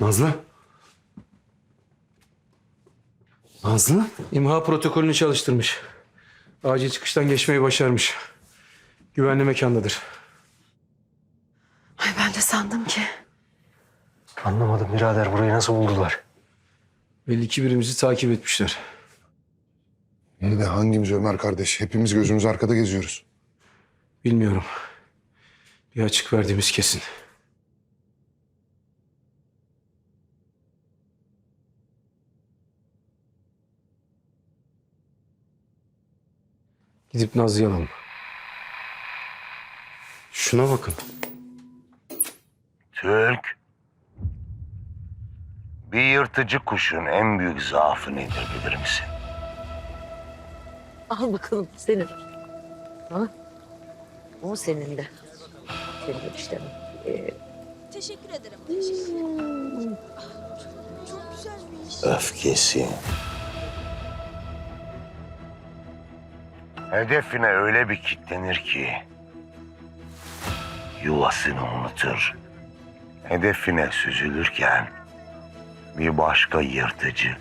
Nazlı? Nazlı? İmha protokolünü çalıştırmış. Acil çıkıştan geçmeyi başarmış. Güvenli mekandadır. Ay ben de sandım ki. Anlamadım birader burayı nasıl buldular? Belli ki birimizi takip etmişler. İyi de hangimiz Ömer kardeş? Hepimiz gözümüz arkada geziyoruz. Bilmiyorum. Bir açık verdiğimiz kesin. Gidip Nazlı'yı alalım. Şuna bakın. Türk. Bir yırtıcı kuşun en büyük zaafı nedir bilir misin? Al bakalım senin. Ha? O senin de. Senin de işte. Ee, Teşekkür ederim. Teşekkür ederim. Çok güzelmiş. Öfkesi. Hedefine öyle bir kitlenir ki yuvasını unutur. Hedefine süzülürken bir başka yırtıcı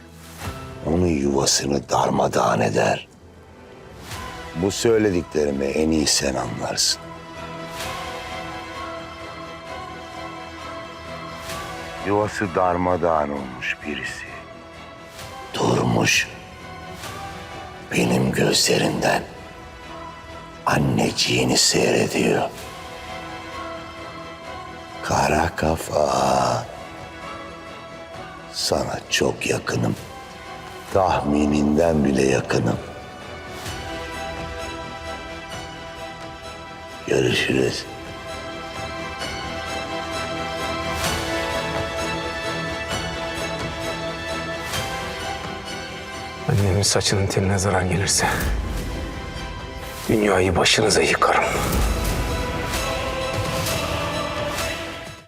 onun yuvasını darmadağın eder. Bu söylediklerimi en iyi sen anlarsın. Yuvası darmadağın olmuş birisi. Durmuş. Benim gözlerimden anneciğini seyrediyor. Kara kafa. Sana çok yakınım. Tahmininden bile yakınım. Görüşürüz. Annemin saçının teline zarar gelirse dünyayı başınıza yıkarım.